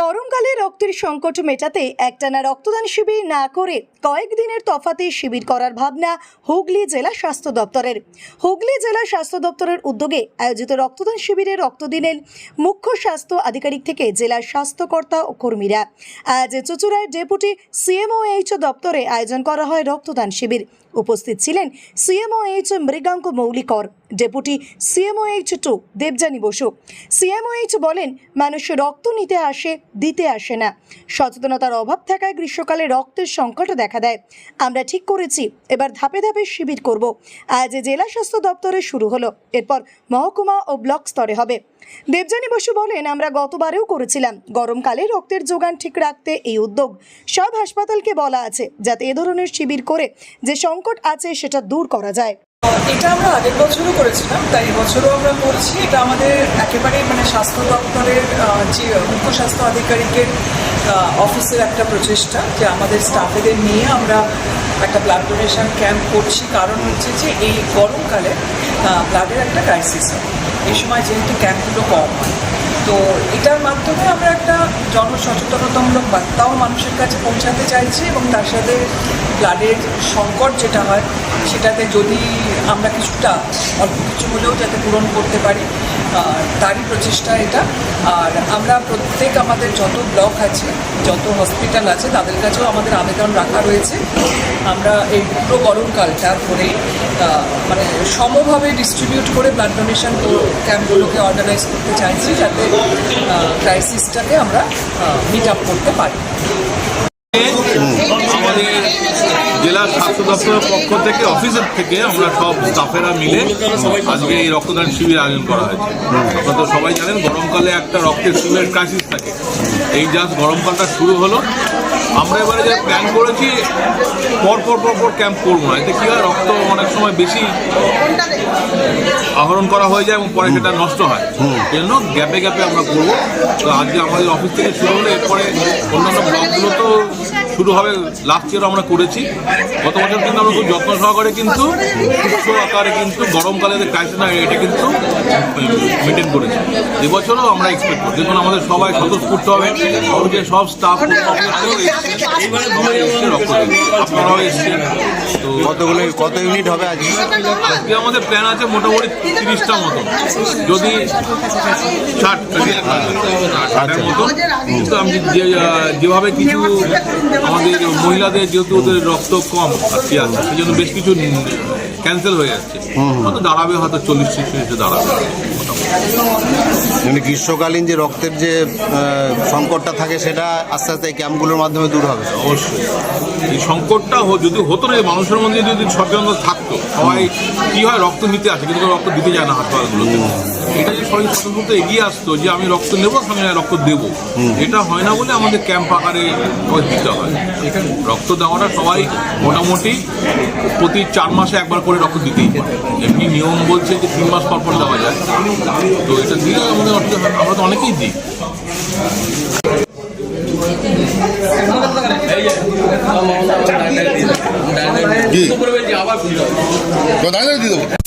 গরমকালে রক্তের সংকট মেটাতে একটানা রক্তদান শিবির না করে কয়েকদিনের তফাতে শিবির করার ভাবনা হুগলি জেলা স্বাস্থ্য দপ্তরের। হুগলি জেলা স্বাস্থ্য দপ্তরের উদ্যোগে আয়োজিত রক্তদান শিবিরে রক্ত দিলেন মুখ্য স্বাস্থ্য আধিকারিক থেকে জেলার স্বাস্থ্যকর্তা ও কর্মীরা। আজ চুচুড়ায় ডেপুটি সিএমওএইচ দপ্তরে আয়োজন করা হয় রক্তদান শিবির। উপস্থিত ছিলেন CMOH Mriganka মৌলিকর। Deputy CMOH two Debjani Basu. CMOH বলেন, মানুষ রক্ত নিতে আসে, দিতে আসে না। সচেতনতার অভাব থাকায় গ্রীষ্মকালে রক্তের সংকট দেখা দেয়। আমরা ঠিক করেছি, এবার ধাপে ধাপে শিবির করব। আজ জেলা স্বাস্থ্য দপ্তরে শুরু হলো, এরপর মহকুমা ও ব্লক স্তরে হবে। দেবযানী বসু বলেন, আমরা গতবারেও করেছিলাম, গরমকালে রক্তের যোগান ঠিক রাখতে এই উদ্যোগ। সব হাসপাতালকে বলা আছে, যাতে এ ধরনের শিবির করে যে সংকট আছে সেটা দূর করা যায়। এটা আমরা আগের বছরও করেছিলাম, তাই এবছরও আমরা করছি। এটা আমাদের একেবারেই মানে স্বাস্থ্য দপ্তরের যে মুখ্য স্বাস্থ্য আধিকারিকের অফিসের একটা প্রচেষ্টা যে আমাদের স্টাফেদের নিয়ে আমরা একটা ব্লাড ডোনেশন ক্যাম্প করছি। কারণ হচ্ছে যে এই গরমকালে ব্লাডের একটা ক্রাইসিস হয়। এই সময় যেহেতু ক্যাম্পগুলো কম হয় তো এটার মাধ্যমে আমরা একটা জনসচেতনতামূলক বার্তাও মানুষের কাছে পৌঁছাতে চাইছি এবং তার সাথে ব্লাডের সংকট যেটা হয়, সেটাতে যদি আমরা কিছুটা অল্প কিছু হলেও যাতে পূরণ করতে পারি তারই প্রচেষ্টা এটা। আর আমরা প্রত্যেক আমাদের যত ব্লক আছে, যত হসপিটাল আছে, তাদের কাছেও আমাদের আবেদন রাখা রয়েছে। আমরা এই পুরো গরমকালটা আহ, মানে সমভাবে ডিস্ট্রিবিউট করে ব্লাড ডোনেশন ক্যাম্পগুলোকে অর্গানাইজ করতে চাইছি যাতে ক্রাইসিসটাকে আমরা মিট আপ করতে পারি। জেলা স্বাস্থ্য দপ্তরের পক্ষ থেকে অফিসের থেকে আমরা সব স্টাফেরা মিলে আজকে এই রক্তদান শিবির আয়োজন করা হয়েছে। আপনারা তো সবাই জানেন গরমকালে একটা রক্তের শিবিরের ক্রাইসিস থাকে। এই জাস্ট গরমকালটা শুরু হলো আমরা এবারে যা প্ল্যান করেছি পর পর পর পর ক্যাম্প করব না। এতে কি হয় রক্ত অনেক সময় বেশি আহরণ করা হয়ে যায় এবং পরে সেটা নষ্ট হয়। জন্য গ্যাপে গ্যাপে আমরা করব। তো আজকে আমাদের অফিস থেকে শুরু হলে এরপরে অন্যান্য ব্লকগুলো তো শুরু হবে লাস্ট ইয়ার আমরা করেছি। গত বছর কিন্তু আমরা খুব যত্ন সহকারে কিন্তু সুস্থ আকারে কিন্তু গরমকালে যে ক্রাইসিস না এটা কিন্তু মেনটেন করেছি। এবছরও আমরা এক্সপেক্ট করি যেমন আমাদের সবাই স্বতঃস্ফূর্ত হবে। সবকে সব স্টাফ আপনারাও এসছেন। তো কতগুলো কত ইউনিট হবে আজকে? আজকে আমাদের প্ল্যান আছে মোটামুটি তিরিশটা মতো। যদি ষাট ষাটের মতো। কিন্তু আমি যে যেভাবে কিছু আমাদের মহিলাদের যেহেতু ওদের রক্ত কম আজকে আছে সেই জন্য বেশ কিছু ক্যান্সেল হয়ে যাচ্ছে। হয়তো দাঁড়াবে হয়তো চল্লিশ ছিচল্লিশে দাঁড়াবে। মানে গ্রীষ্মকালীন যে রক্তের যে সংকটটা থাকে সেটা আস্তে আস্তে ক্যাম্পগুলোর মাধ্যমে দূর হবে। অবশ্যই। এই সংকটটা যদি হতো না মানুষের মধ্যে যদি সচেতনতা থাকতো সবাই কি হয় রক্ত নিতে আসে কিন্তু রক্ত দিতে যায় না হাসপাতালগুলোতে এটা যে সবাই স্বতন্ত্র এগিয়ে আসতো যে আমি রক্ত নেব সঙ্গে রক্ত দেবো এটা হয় না বলে আমাদের ক্যাম্প আকারে দিতে হয়। রক্ত দেওয়াটা সবাই মোটামুটি প্রতি চার মাসে একবার করে রক্ত দিতেই পারে। এমনি নিয়ম বলছে যে তিন মাস পর পর দেওয়া যায়। তো এটা দিলে আমাদের হয় আমরা তো অনেকেই দিই। দাঁড়িয়ে দিয়ে দেবো।